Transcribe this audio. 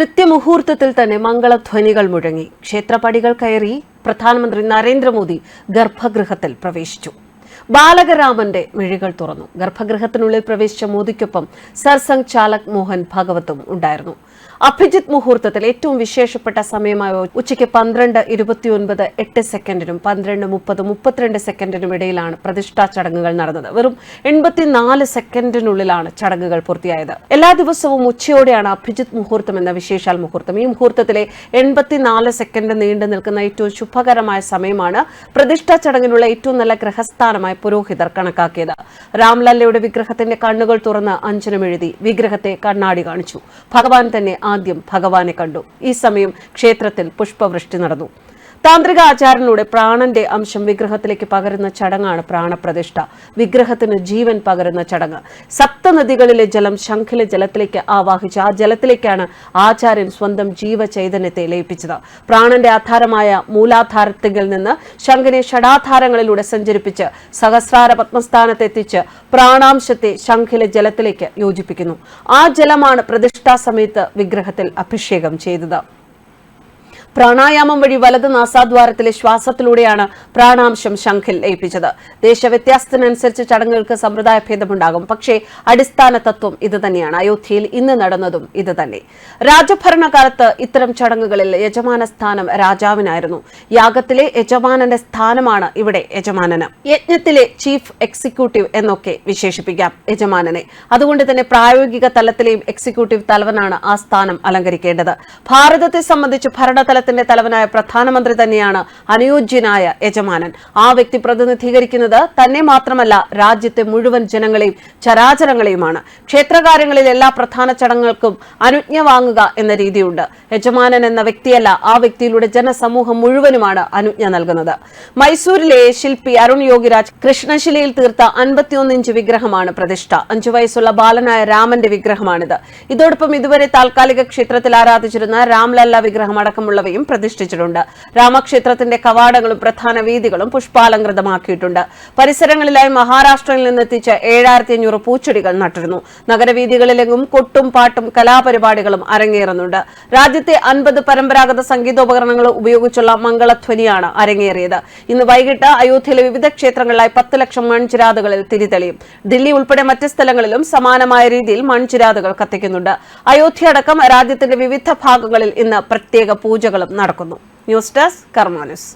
കൃത്യമുഹൂർത്തത്തിൽ തന്നെ മംഗളധ്വനികൾ മുഴങ്ങി. ക്ഷേത്രപടികൾ കയറി പ്രധാനമന്ത്രി നരേന്ദ്രമോദി ഗർഭഗൃഹത്തിൽ പ്രവേശിച്ചു. ബാലകരാമന്റെ മിഴികൾ തുറന്നു. ഗർഭഗൃഹത്തിനുള്ളിൽ പ്രവേശിച്ച മോദിക്കൊപ്പം സർസംഗ് ചാലക് മോഹൻ ഭാഗവത്തും ഉണ്ടായിരുന്നു. അഭിജിത്ത് മുഹൂർത്തത്തിൽ ഏറ്റവും വിശേഷപ്പെട്ട സമയമായ ഉച്ചയ്ക്ക് പന്ത്രണ്ട് ഇരുപത്തിയൊൻപത് എട്ട് സെക്കൻഡിനും പന്ത്രണ്ട് മുപ്പത് മുപ്പത്തിരണ്ട് സെക്കൻഡിനും ഇടയിലാണ് പ്രതിഷ്ഠാ ചടങ്ങുകൾ നടന്നത്. വെറും എൺപത്തിനാല് സെക്കൻഡിനുള്ളിലാണ് ചടങ്ങുകൾ പൂർത്തിയായത്. എല്ലാ ദിവസവും ഉച്ചയോടെയാണ് അഭിജിത്ത് മുഹൂർത്തം എന്ന വിശേഷാൽ മുഹൂർത്തം. ഈ മുഹൂർത്തത്തിലെ എൺപത്തിനാല് സെക്കൻഡ് നീണ്ടു നിൽക്കുന്ന ഏറ്റവും ശുഭകരമായ സമയമാണ് പ്രതിഷ്ഠാ ചടങ്ങിനുള്ള ഏറ്റവും നല്ല ഗ്രഹസ്ഥാനമായി പുരോഹിതർ കണക്കാക്കിയത്. രാംലല്ലയുടെ വിഗ്രഹത്തിന്റെ കണ്ണുകൾ തുറന്ന് അഞ്ജനം എഴുതി വിഗ്രഹത്തെ കണ്ണാടി കാണിച്ചു. ഭഗവാൻ തന്നെ ആദ്യം ഭഗവാനെ കണ്ടു. ഈ സമയം ക്ഷേത്രത്തിൽ പുഷ്പവൃഷ്ടി നടന്നു. താന്ത്രിക ആചാരനിലൂടെ പ്രാണന്റെ അംശം വിഗ്രഹത്തിലേക്ക് പകരുന്ന ചടങ്ങാണ് പ്രാണപ്രതിഷ്ഠ. വിഗ്രഹത്തിന് ജീവൻ പകരുന്ന ചടങ്ങ്. സപ്തനദികളിലെ ജലം ശംഖിലെ ജലത്തിലേക്ക് ആവാഹിച്ച് ആ ജലത്തിലേക്കാണ് ആചാര്യൻ സ്വന്തം ജീവചൈതന്യത്തെ ലയിപ്പിച്ചത്. പ്രാണന്റെ ആധാരമായ മൂലാധാരത്തിൽ നിന്ന് ശംഖിനെ ഷടാധാരങ്ങളിലൂടെ സഞ്ചരിപ്പിച്ച് സഹസ്രാര പത്മസ്ഥാനത്തെത്തിച്ച് പ്രാണാംശത്തെ ശംഖിലെ ജലത്തിലേക്ക് യോജിപ്പിക്കുന്നു. ആ ജലമാണ് പ്രതിഷ്ഠാ സമയത്ത് വിഗ്രഹത്തിൽ അഭിഷേകം ചെയ്തത്. പ്രാണായാമം വഴി വലത് നാസാദ്വാരത്തിലെ ശ്വാസത്തിലൂടെയാണ് പ്രാണാംശം ശംഖിൽ ലയിപ്പിച്ചത്. ദേശവ്യത്യാസത്തിനനുസരിച്ച് ചടങ്ങുകൾക്ക് സമ്പ്രദായ ഭേദമുണ്ടാകും. പക്ഷേ അടിസ്ഥാന തത്വം ഇതുതന്നെയാണ് അയോധ്യയിൽ ഇന്ന് നടന്നതും ഇതുതന്നെ രാജഭരണകാലത്ത് ഇത്തരം ചടങ്ങുകളിൽ യജമാന സ്ഥാനം രാജാവിനായിരുന്നു. യാഗത്തിലെ യജമാനന്റെ സ്ഥാനമാണ് ഇവിടെ യജമാനന്. യജ്ഞത്തിലെ ചീഫ് എക്സിക്യൂട്ടീവ് എന്നൊക്കെ വിശേഷിപ്പിക്കാം യജമാനനെ. അതുകൊണ്ട് തന്നെ പ്രായോഗിക തലത്തിലെയും എക്സിക്യൂട്ടീവ് തലവനാണ് ആ സ്ഥാനം അലങ്കരിക്കേണ്ടത്. ഭാരതത്തെ സംബന്ധിച്ച് ഭരണതലത്തിന്റെ തലവനായ പ്രധാനമന്ത്രി തന്നെയാണ് അനുയോജ്യനായ യജമാനൻ. ആ വ്യക്തി പ്രതിനിധീകരിക്കുന്നത് തന്നെ മാത്രമല്ല രാജ്യത്തെ മുഴുവൻ ജനങ്ങളെയും ചരാചരങ്ങളെയുമാണ്. ക്ഷേത്രകാര്യങ്ങളിൽ എല്ലാ പ്രധാന ചടങ്ങുകൾക്കും അനുജ്ഞ വാങ്ങുക എന്ന രീതിയുണ്ട്. യജമാനൻ എന്ന വ്യക്തിയല്ല ആ വ്യക്തിയിലൂടെ ജനസമൂഹം മുഴുവനുമാണ് അനുജ്ഞ നൽകുന്നത്. മൈസൂരിലെ ശില്പി അരുൺ യോഗിരാജ് കൃഷ്ണശിലയിൽ തീർത്ത അൻപത്തിയൊന്ന് ഇഞ്ച് വിഗ്രഹമാണ് പ്രതിഷ്ഠ. അഞ്ചു വയസ്സുള്ള ബാലനായ രാമന്റെ വിഗ്രഹമാണിത്. ഇതോടൊപ്പം ഇതുവരെ താൽക്കാലിക ക്ഷേത്രത്തിൽ ആരാധിച്ചിരുന്ന രാംലല്ല വിഗ്രഹം അടക്കമുള്ളവയും പ്രതിഷ്ഠിച്ചിട്ടുണ്ട്. രാമക്ഷേത്രത്തിന്റെ കവാടങ്ങളും പ്രധാന വീതികളും പുഷ്പാലങ്കൃതമാക്കിയിട്ടുണ്ട് പരിസരങ്ങളിലായി മഹാരാഷ്ട്രയിൽ നിന്നെത്തിച്ച ഏഴായിരത്തി അഞ്ഞൂറ് പൂച്ചെടികൾ നട്ടിരുന്നു. നഗരവീതികളിലെങ്ങും കൊട്ടും പാട്ടും കലാപരിപാടികളും അരങ്ങേറുന്നുണ്ട്. രാജ്യത്തെ അൻപത് പരമ്പരാഗത സംഗീതോപകരണങ്ങൾ ഉപയോഗിച്ചുള്ള മംഗളധ്വനിയാണ് അരങ്ങേറിയത്. ഇന്ന് വൈകിട്ട് അയോധ്യയിലെ വിവിധ ക്ഷേത്രങ്ങളിലായി പത്ത് ലക്ഷം മൺചിരാതുകളിൽ തിരിതെളിയും. ദില്ലി ഉൾപ്പെടെ മറ്റ് സ്ഥലങ്ങളിലും സമാനമായ രീതിയിൽ മൺചിരാതുകൾ കത്തിക്കുന്നുണ്ട്. അയോധ്യ അടക്കം രാജ്യത്തിന്റെ വിവിധ ഭാഗങ്ങളിൽ ഇന്ന് പ്രത്യേക പൂജകളും നടക്കുന്നു. News desk കർമാനുസ്